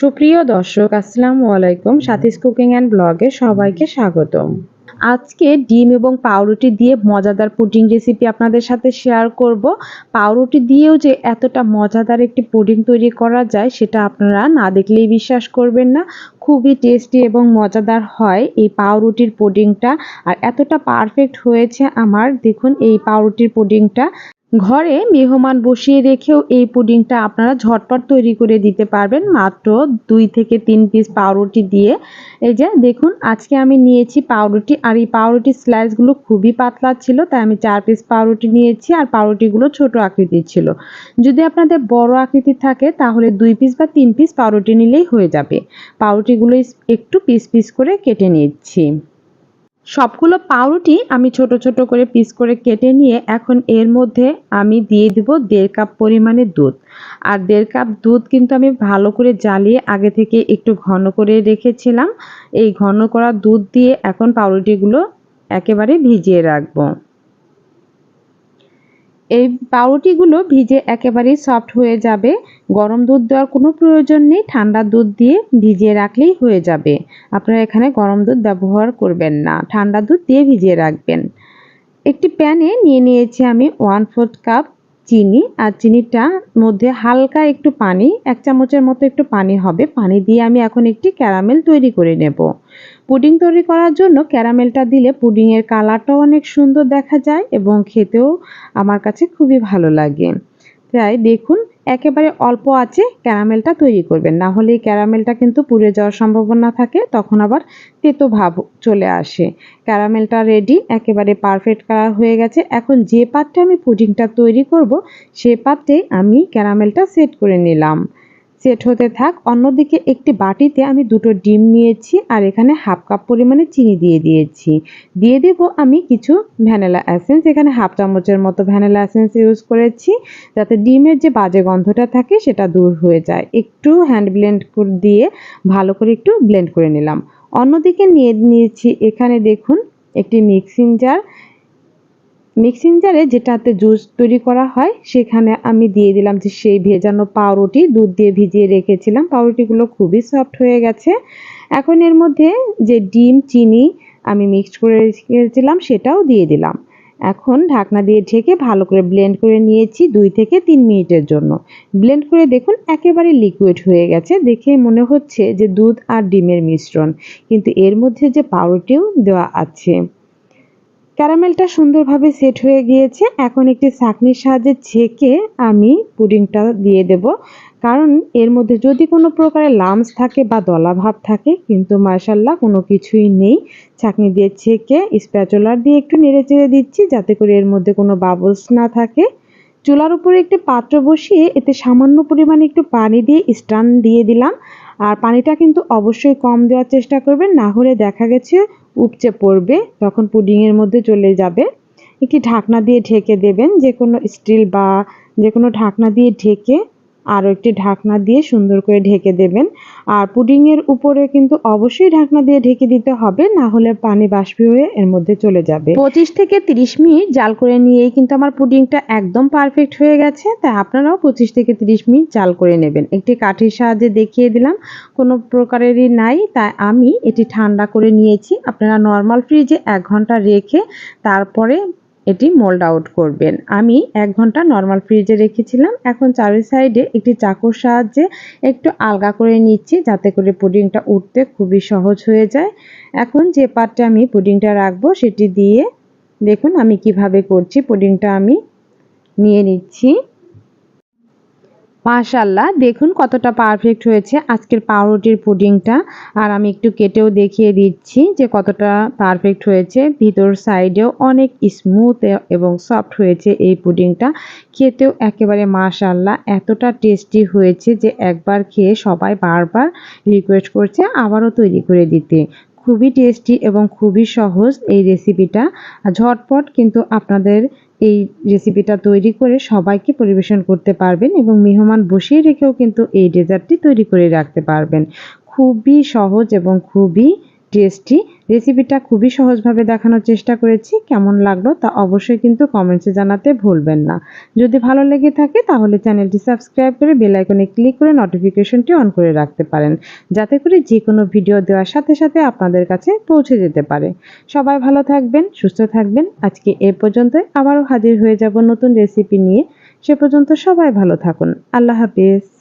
সুপ্রিয় দর্শক, আসসালামু আলাইকুম। সাথীস কুকিং অ্যান্ড ব্লগে সবাইকে স্বাগতম। আজকে ডিম এবং পাউরুটি দিয়ে মজাদার পুডিং রেসিপি আপনাদের সাথে শেয়ার করব। পাউরুটি দিয়েও যে এতটা মজাদার একটি পুডিং তৈরি করা যায়, সেটা আপনারা না দেখলেই বিশ্বাস করবেন না। খুবই টেস্টি এবং মজাদার হয় এই পাউরুটির পুডিংটা। আর এতটা পারফেক্ট হয়েছে আমার। দেখুন, এই পাউরুটির পুডিংটা ঘরে মেহমান বসিয়ে রেখেও এই পুডিংটা আপনারা ঝটপট তৈরি করে দিতে পারবেন। মাত্র দুই থেকে তিন পিস পাউরুটি দিয়ে। এই যে, দেখুন, আজকে আমি নিয়েছি পাউরুটি। আর এই পাউরুটির স্লাইসগুলো খুবই পাতলা ছিল, তাই আমি চার পিস পাউরুটি নিয়েছি আর পাউরুটিগুলো ছোট আকৃতির ছিল। যদি আপনাদের বড় আকৃতির থাকে, তাহলে দুই পিস বা তিন পিস পাউরুটি নিলেই হয়ে যাবে। পাউরুটিগুলো একটু পিস পিস করে কেটে নিচ্ছি। সবগুলো পাউরুটি আমি ছোট ছোট করে পিস করে কেটে নিয়ে এখন এর মধ্যে আমি দিয়ে দিব দেড় কাপ পরিমাণে দুধ। আর দেড় কাপ দুধ কিন্তু আমি ভালো করে জ্বালিয়ে আগে থেকে একটু ঘন করে রেখেছিলাম। এই ঘন করা দুধ দিয়ে এখন পাউরুটিগুলো একেবারে ভিজিয়ে রাখব। এই পাউরুটিগুলো ভিজে একেবারেই সফট হয়ে যাবে। গরম দুধ দেওয়ার কোনো প্রয়োজন নেই। ঠান্ডা দুধ দিয়ে ভিজিয়ে রাখলেই হয়ে যাবে। আপনারা এখানে গরম দুধ ব্যবহার করবেন না। ঠান্ডা দুধ দিয়ে ভিজিয়ে রাখবেন। একটি প্যানে নিয়ে নিয়েছি আমি ওয়ান ফোর্থ কাপ চিনি আর চিনিটা মধ্যে হালকা একটু পানি, এক চামচের মতো একটু পানি হবে। পানি দিয়ে আমি এখন একটি ক্যারামেল তৈরি করে নেব। পুডিং তৈরি করার জন্য ক্যারামেলটা দিলে পুডিংয়ের কালারটাও অনেক সুন্দর দেখা যায় এবং খেতেও আমার কাছে খুবই ভালো লাগে। তাই দেখুন একেবারে অল্প আছে, ক্যারামেলটা তৈরি করবেন। না হলে ক্যারামেলটা কিন্তু পুড়ে যাওয়ার সম্ভাবনা থাকে, তখন আবার তেতো ভাব চলে আসে। ক্যারামেলটা রেডি একেবারে পারফেক্ট কালার হয়ে গেছে। এখন যে পাত্রে আমি পুডিংটা তৈরি করব, সে পাত্রে আমি ক্যারামেলটা সেট করে নিলাম। সেট হতে থাক। অন্যদিকে একটি বাটিতে আমি দুটো ডিম নিয়েছি আর এখানে হাফ কাপ পরিমাণে চিনি দিয়ে দিয়েছি। দিয়ে দেব আমি কিছু ভ্যানিলা অ্যাসেন্স এখানে হাফ চামচের মতো ভ্যানিলা অ্যাসেন্স ইউজ করেছি। যাতে ডিমের যে বাজে গন্ধটা থাকে সেটা দূর হয়ে যায়। একটু হ্যান্ড ব্লেন্ড দিয়ে ভালো করে একটু ব্লেন্ড করে নিলাম। অন্যদিকে নিয়ে নিয়েছি এখানে দেখুন একটি মিক্সিং জার। মিক্সিং জারে যেটাতে জুস তৈরি করা হয়, সেখানে আমি দিয়ে দিলাম যে সেই ভেজানো পাউরুটি, দুধ দিয়ে ভিজিয়ে রেখেছিলাম। পাউরুটিগুলো খুবই সফট হয়ে গেছে। এখন এর মধ্যে যে ডিম, চিনি আমি মিক্সড করে রেখেছিলাম, সেটাও দিয়ে দিলাম। এখন ঢাকনা দিয়ে ঢেকে ভালো করে ব্লেন্ড করে নিয়েছি দুই থেকে তিন মিনিটের জন্য। ব্লেন্ড করে দেখুন একেবারে লিকুইড হয়ে গেছে। দেখে মনে হচ্ছে যে দুধ আর ডিমের মিশ্রণ। কিন্তু এর মধ্যে যে পাউরুটিও দেওয়া আছে। ক্যারামেলটা সুন্দরভাবে সেট হয়ে গিয়েছে। এখন একটি ছাঁকনির সাহায্যে ছেঁকে আমি পুডিংটা দিয়ে দেব। কারণ এর মধ্যে যদি কোনো প্রকারের লামস থাকে বা দলা ভাব থাকে, কিন্তু মার্শাল্লাহ কোনো কিছুই নেই। ছাঁকনি দিয়ে ছেঁকে স্প্যাচুলার দিয়ে একটু নেড়ে চেড়ে দিচ্ছি যাতে করে এর মধ্যে কোনো বাবলস না থাকে। চুলার উপরে একটি পাত্র বসিয়ে এতে সামান্য পরিমাণে একটু পানি দিয়ে স্টান দিয়ে দিলাম। আর পানিটা কিন্তু অবশ্যই কম দেওয়ার চেষ্টা করবেন, না হলে দেখা গেছে উপচে পড়বে, তখন পুডিংয়ের মধ্যে চলে যাবে। একটি ঢাকনা দিয়ে ঢেকে দেবেন যে কোনো স্টিল বা যে কোনো ঢাকনা দিয়ে ঢেকে আরও একটি ঢাকনা দিয়ে সুন্দর করে ঢেকে দেবেন। আর পুডিংয়ের উপরে কিন্তু অবশ্যই ঢাকনা দিয়ে ঢেকে দিতে হবে, না হলে পানি বাষ্পী হয়ে এর মধ্যে চলে যাবে। পঁচিশ থেকে তিরিশ মিনিট জাল করে নিয়েই কিন্তু আমার পুডিংটা একদম পারফেক্ট হয়ে গেছে, তাই আপনারাও পঁচিশ থেকে তিরিশ মিনিট জাল করে নেবেন। একটি কাঠির সাহায্যে দেখিয়ে দিলাম, কোনো প্রকারেরই নাই, তাই আমি এটি ঠান্ডা করে নিয়েছি। আপনারা নর্মাল ফ্রিজে এক ঘণ্টা রেখে তারপরে এটি মোল্ড আউট করবেন। আমি এক ঘণ্টা নর্মাল ফ্রিজে রেখেছিলাম। এখন চারি সাইডে একটি চাকুর সাহায্যে একটু আলগা করে নিচ্ছি যাতে করে পুডিংটা উঠতে খুবই সহজ হয়ে যায়। এখন যে পাটটা আমি পুডিংটা রাখব সেটি দিয়ে দেখুন আমি কীভাবে করছি। পুডিংটা আমি নিয়ে নিচ্ছি। মাশাল্লাহ দেখুন কতটা পারফেক্ট হয়েছে আজকের পাউরুটির পুডিংটা। আর আমি একটু কেটেও দেখিয়ে দিচ্ছি যে কতটা পারফেক্ট হয়েছে। ভিতর সাইডেও অনেক স্মুথ এবং সফট হয়েছে এই পুডিংটা। খেতেও একেবারে মাশাল্লাহ এতটা টেস্টি হয়েছে যে একবার খেয়ে সবাই বারবার রিকোয়েস্ট করছে আবারও তৈরি করে দিতে। খুবই টেস্টি এবং খুবই সহজ এই রেসিপিটা ঝটপট কিন্তু আপনাদের এই রেসিপিটা তৈরি করে সবাইকে পরিবেশন করতে পারবেন এবং মেহমান বসিয়ে রেখেও কিন্তু এই ডেজার্টটি তৈরি করে রাখতে পারবেন। খুবই সহজ এবং খুবই টেস্টি রেসিপিটা খুবই সহজভাবে দেখানোর চেষ্টা করেছি। কেমন লাগল তা অবশ্যই কিন্তু কমেন্টসে জানাতে ভুলবেন না। যদি ভালো লেগে থাকে তাহলে চ্যানেলটি সাবস্ক্রাইব করে বেল আইকনে ক্লিক করে নোটিফিকেশনটি অন করে রাখতে পারেন। যাতে করে যে কোনো ভিডিও দেওয়ার সাথে সাথে আপনাদের কাছে পৌঁছে যেতে পারে। সবাই ভালো থাকবেন, সুস্থ থাকবেন। আজকে এ পর্যন্ত আবারও হাজির হয়ে যাব নতুন রেসিপি নিয়ে। সে পর্যন্ত সবাই ভালো থাকুন। আল্লাহ হাফিজ।